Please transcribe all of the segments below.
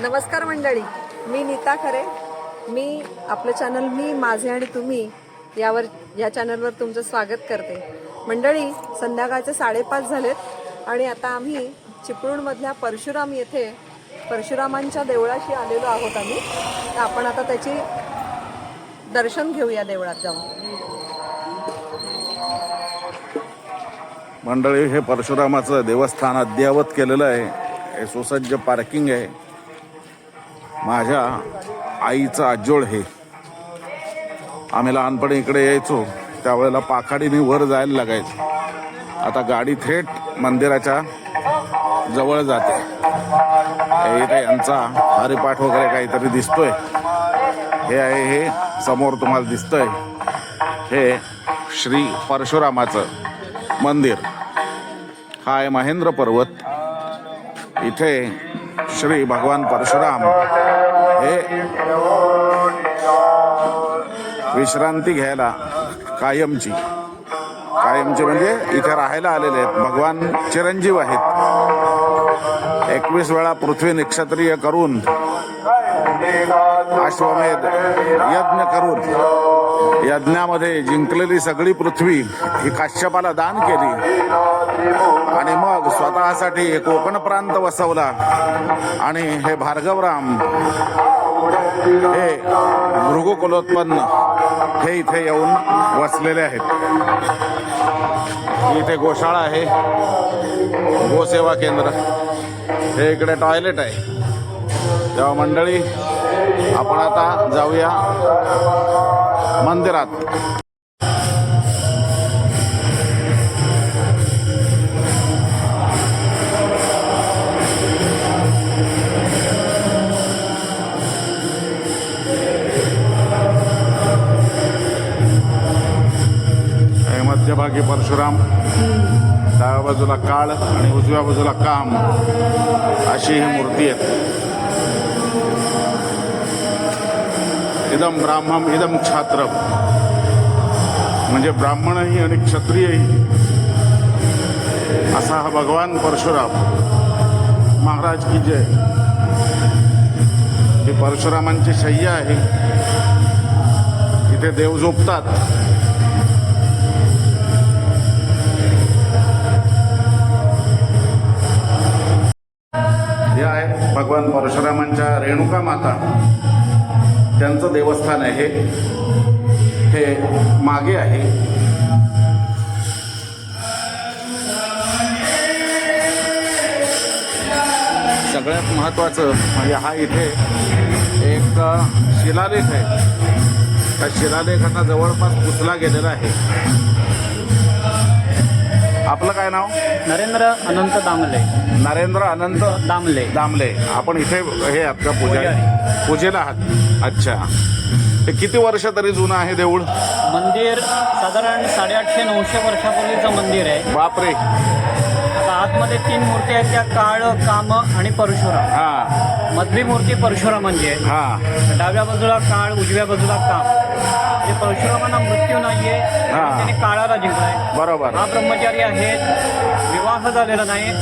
नमस्कार मंडळी मी नीता खरे. मी आपलं चॅनल मी माझे आणि तुम्ही यावर या चॅनलवर तुमचं स्वागत करते. मंडळी संध्याकाळचे साडेपाच झालेत आणि आता आम्ही चिपळूणमधल्या परशुराम येथे परशुरामांच्या देवळाशी आलेलो आहोत आम्ही. तर आपण आता त्याची दर्शन घेऊया देवळात जाऊन. मंडळी हे परशुरामाचं देवस्थान अद्ययावत केलेलं आहे. हे सुसज्ज पार्किंग आहे. माझ्या आईचं आजोळ हे. आम्ही लहानपणी इकडे यायचो. त्यावेळेला पाखाडीने वर जायला लागायचं. आता गाडी थेट मंदिराच्या जवळ जाते. यांचा हरिपाठ वगैरे काहीतरी दिसतोय. हे आहे हे समोर तुम्हाला दिसतंय. हे श्री परशुरामाचं मंदिर. हा आहे महेंद्र पर्वत. इथे श्री भगवान परशुराम। हे विश्रांती घ्यायला कायमची. कायमची म्हणजे इथे राहायला आलेले आहेत. भगवान चिरंजीव आहेत. एकवीस वेळा पृथ्वी निक्षत्रिय करून अश्वमेध यज्ञ करून यज्ञामध्ये जिंकलेली सगळी पृथ्वी ही काश्यपाला दान केली. आणि मग स्वतःसाठी कोकण प्रांत वसवला. आणि हे भार्गवराम हे मृगकुलोत्पन्न हे इथे येऊन वसलेले आहेत. इथे गोशाळा आहे. गोसेवा केंद्र. हे इकडे टॉयलेट आहे. तेव्हा मंडळी आपण आता जाऊया मंदिरात. परशुराम डाव्या बाजूला काळ आणि उजव्या बाजूला काम अशी ही मूर्ती आहेत इदम ब्राह्मम इदम छात्र. म्हणजे ब्राह्मणही आणि क्षत्रियही. असा हा भगवान परशुराम. महाराज की जय. ही परशुरामांची शय्या आहे. इथे देव झोपतात. भगवान परशुरामांच्या रेणुका माता त्यांचं देवस्थान आहे हे. मागे आहे. सगळ्यात महत्त्वाचं म्हणजे हा इथे एक शिलालेख आहे. त्या शिलालेखाचा जवळपास पुसला गेलेला आहे. आपलं काय नाव? नरेंद्र अनंत दामले. नरेंद्र अनंत दामले. दामले. आपण इथे हे आहात का पूजा पूजेला आहात. अच्छा. हे किती वर्ष तरी जुनं आहे देऊळ? मंदिर साधारण साडेआठशे नऊशे वर्षापूर्वीचं मंदिर आहे. बापरे. आता आतमध्ये तीन मूर्ती आहेत त्या काळ काम आणि परशुराम. हा. मधली मूर्ती परशुरामांची आहे. हा. डाव्या बाजूला काळ उजव्या बाजूला काम. म्हणजे परशुरामांना मृत्यू नाहीये. हा. त्याने काळाला जिंकलाय. बरोबर. हा ब्रह्मचारी आहेत विवाह झालेला नाही.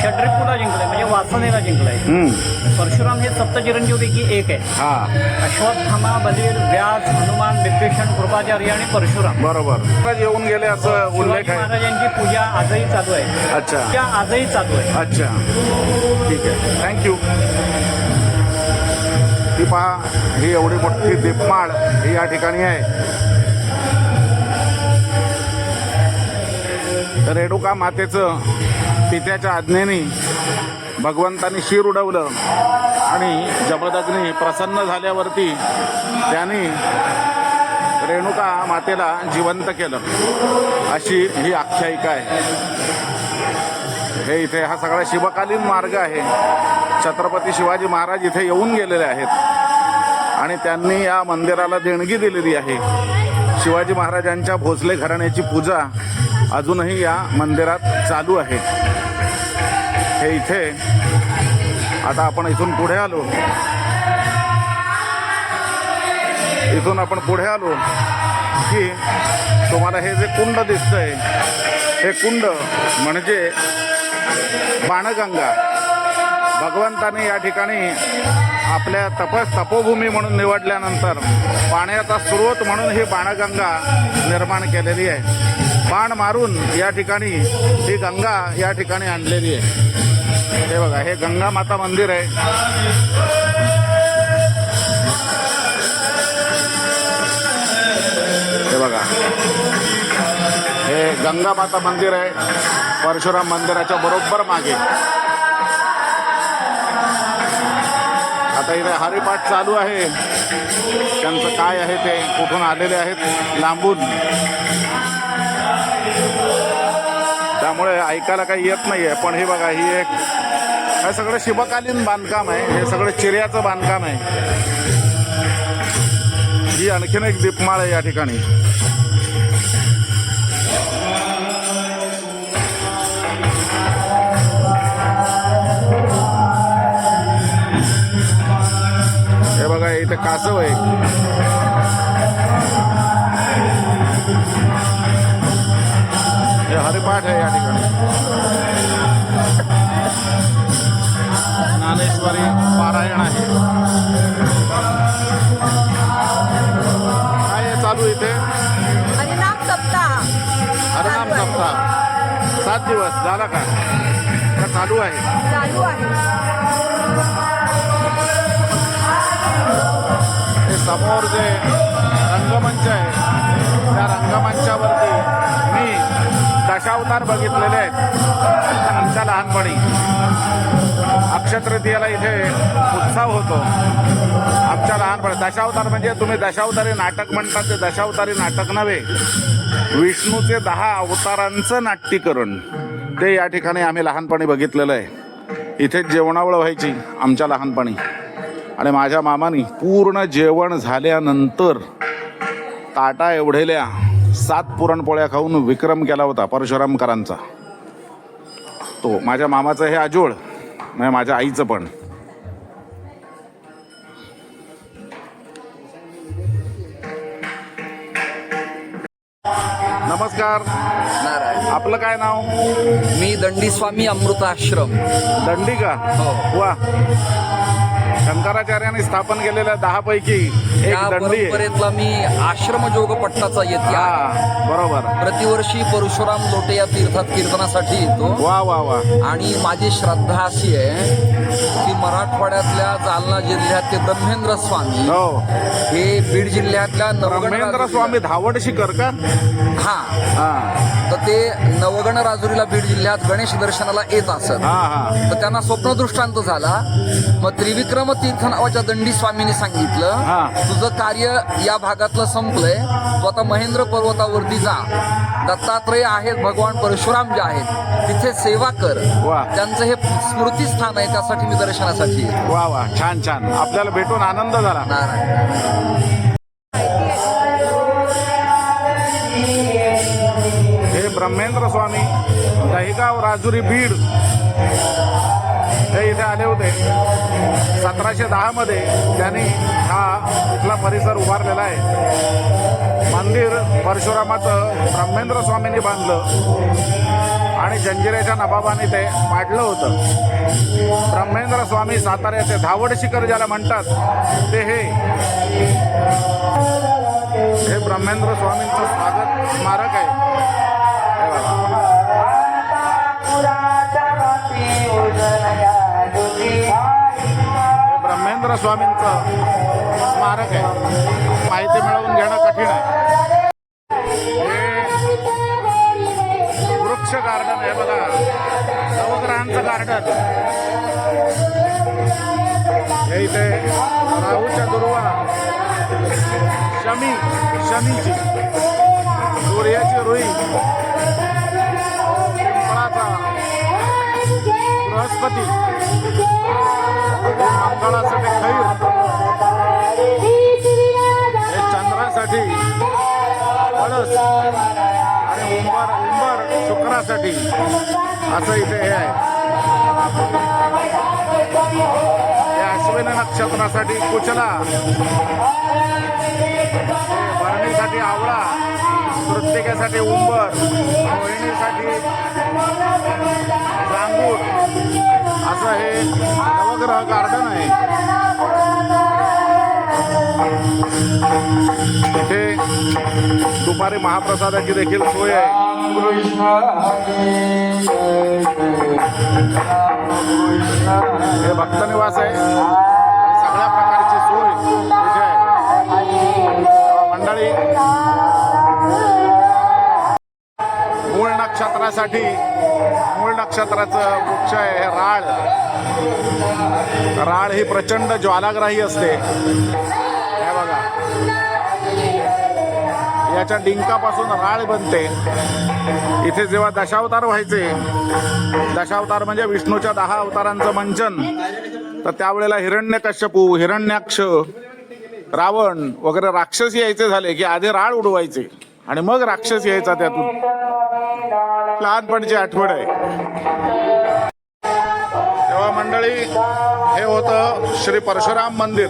षड्रिपूला जिंकलाय. म्हणजे वासनेला जिंकलाय. हम्म. परशुराम हे सप्तचिरंजीवपैकी एक आहे. हा. अश्वत्थामा बलीर व्यास हनुमान विभीषण कृपाचार्य आणि परशुराम. बरोबर. महाराज येऊन गेले असं उल्लेख शिवाजी आहे. महाराजांची पूजा आजही चालू आहे. अच्छा. पूजा आजही चालू आहे. अच्छा. ठीक आहे. थँक्यू ती पहा ही एवढी मोठी दीपमाळ ही या ठिकाणी आहे. रेणुका मातेचं पित्याच्या आज्ञेने भगवंतानी शिर उडवलं आणि जमदग्नी प्रसन्न झाल्यावरती त्यांनी रेणुका मातेला जिवंत केलं. अशी ही आख्यायिका आहे. हे इथे हा सगळा शिवकालीन मार्ग आहे. छत्रपती शिवाजी महाराज इथे येऊन गेलेले आहेत. आणि त्यांनी या मंदिराला देणगी दिलेली आहे. शिवाजी महाराजांच्या भोसले घराण्याची पूजा अजूनही या मंदिरात चालू आहे. हे इथे आता आपण इथून पुढे आलो. इथून आपण पुढे आलो की तुम्हाला हे जे कुंड दिसतंय हे कुंड म्हणजे बाणगंगा. भगवंताने या ठिकाणी आपल्या तपस तपोभूमी म्हणून निवडल्यानंतर पाण्याचा स्रोत म्हणून ही बाणगंगा निर्माण केलेली आहे. बाण मारून या ठिकाणी ही गंगा या ठिकाणी आणलेली आहे. हे बघा हे गंगा माता मंदिर आहे. हे बघा हे गंगा माता मंदिर आहे. परशुराम मंदिराच्या बरोबर मागे. आता इथे हरिपाठ चालू आहे. त्यांचं काय आहे ते कुठून आलेले आहेत? लांबून. त्यामुळे ऐकायला काही येत नाही आहे पण हे बघा ही एक हे सगळं शिवकालीन बांधकाम आहे. हे सगळं चिऱ्याचं बांधकाम आहे. ही आणखीन एक दीपमाळ आहे या ठिकाणी. इथे कासव आहे. हे हरिपाठ आहे या ठिकाणी. ज्ञानेश्वरी पारायण आहे. काय चालू इथे? आणि नाम सप्ताह. हरनाम. सप्ताह. सात दिवस. झाला का चालू आहे? चालू आहे. समोर जे रंगमंच आहे त्या रंगमंचावरती मी दशावतार बघितलेले आहेत. आमच्या लहानपणी. अक्षतृतीयाला इथे उत्सव होतो. आमच्या लहानपणी दशावतार म्हणजे तुम्ही दशावतारी नाटक म्हणतात ते दशावतारी नाटक नव्हे. विष्णूचे दहा अवतारांचं नाट्यीकरण. ते या ठिकाणी आम्ही लहानपणी बघितलेलं आहे. इथे जेवणावळ व्हायची आमच्या लहानपणी. आणि माझ्या मामानी पूर्ण जेवण झाल्यानंतर ताटा एवढेल्या सात पुरणपोळ्या खाऊन विक्रम केला होता परशुरामकरांचा. तो माझ्या मामाचं हे आजोळ म्हणजे माझ्या आईचं पण. नमस्कार. नारायण. आपलं काय नाव? मी दंडी स्वामी अमृताश्रम. दंडी का? हो. वा. शंकराचार्यांनी स्थापन केलेल्या दहा पैकी एक या दंडी आहे. परंपरेतला मी आश्रम जोग पट्टाचा येते हा बरोबर. प्रतिवर्षी परशुराम लोटे या तीर्थात कीर्तनासाठी येतो. वा वा वा. आणि माझी श्रद्धा अशी आहे की मराठवाड्यातल्या जालना जिल्ह्यातले ब्रह्मेंद्र स्वामी हो. हे बीड जिल्ह्यातल्या ब्रह्मेंद्र नवगण स्वामी धावड शिकर का? हा. हा. तर ते नवगण राजुरीला बीड जिल्ह्यात गणेश दर्शनाला येत असत. हा हा. तर त्यांना स्वप्नदृष्टांत झाला. मग त्रिविक्रम तीर्थ नावाच्या दंडी स्वामींनी सांगितलं. तुझं कार्य या भागातलं संपलंय. तू आता महेंद्र पर्वतावरती जा. दत्तात्रय आहेत भगवान परशुराम जे आहेत तिथे सेवा कर. वा. त्यांचं हे स्मृतीस्थान आहे त्यासाठी मी दर्शनासाठी. वा वा. छान छान. आपल्याला भेटून आनंद झाला. हे ब्रह्मेंद्र स्वामी दहिगाव राजुरी बीड. हे इथे आले होते. सतराशे दहामध्ये त्यांनी हा इथला परिसर उभारलेला आहे. मंदिर परशुरामाचं ब्रह्मेंद्र स्वामींनी बांधलं आणि जंजिरेच्या नबाबाने ते पाडलं होतं. ब्रह्मेंद्र स्वामी साताऱ्याचे धावड शिखर ज्याला म्हणतात ते हे. हे ब्रह्मेंद्र स्वामींचं स्वागत स्मारक आहे. रामचंद्र स्वामींचं स्मारक आहे. माहिती मिळवून घेणं कठीण आहे. हे वृक्ष गार्डन आहे बघा. नवग्रहांचं गार्डन हे इथे राहूच्या दुर्वा शमी शमीची सूर्याची रुई बृहस्पती मंगळासाठी कोणासाठी असं इथे हे आहे. या अश्विन नक्षत्रासाठी कुचला. भरणीसाठी आवळा. प्रत्येकासाठी उंबर. रोहिणीसाठी रांगूर असं हे नवग्रह गार्डन आहे. इथे दुपारी महाप्रसादाची देखील सोय आहे. हे भक्तनिवास आहे. सगळ्या प्रकारची सोय इथे आहे. मंडळी मूळ नक्षत्रासाठी मूळ नक्षत्राचं वृक्ष आहे हे राळ. राळ ही प्रचंड ज्वालाग्राही असते. हे बघा. याच्या डिंकापासून राळ बनते. इथे जेव्हा दशावतार व्हायचे दशावतार म्हणजे विष्णूच्या दहा अवतारांचं मंचन. तर त्यावेळेला हिरण्यकश्यपू हिरण्याक्ष रावण वगैरे राक्षस यायचे झाले की आधी राळ उडवायचे. आणि मग राक्षस यायचा त्यातून. लहानपणची आठवण आहे. मंडळी हे होतं श्री परशुराम मंदिर.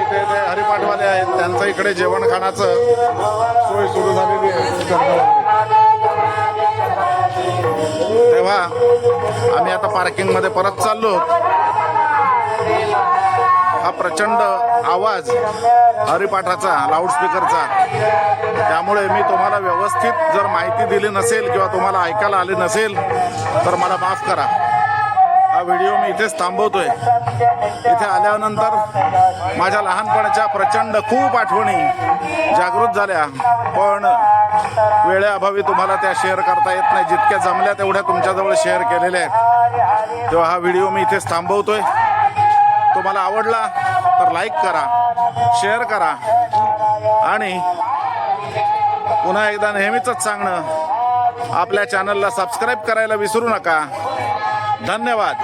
इथे ते हरिपाठवाले आहेत त्यांचं इकडे जेवण खाण्याचं सोय सुरू झालेली आहे. तेव्हा आम्ही आता पार्किंगमध्ये परत चाललो. हा प्रचंड आवाज हरिपाठाचा लाऊडस्पीकरचा. त्यामुळे मी तुम्हाला व्यवस्थित जर माहिती दिली नसेल किंवा तुम्हाला ऐकायला आली नसेल तर मला माफ करा. व्हिडिओ मी इथेच थांबवतोय. इथे आल्यानंतर माझ्या लहानपणाच्या प्रचंड खूप आठवणी जागृत झाल्या. पण वेळेअभावी तुम्हाला त्या शेअर करता येत नाही. जितक्या जमल्या तेवढ्या तुमच्याजवळ शेअर केलेल्या आहेत. तेव्हा हा व्हिडिओ मी इथेच थांबवतोय. तुम्हाला आवडला तर लाईक करा शेअर करा आणि पुन्हा एकदा नेहमीच सांगणं आपल्या चॅनलला सबस्क्राईब करायला विसरू नका. धन्यवाद.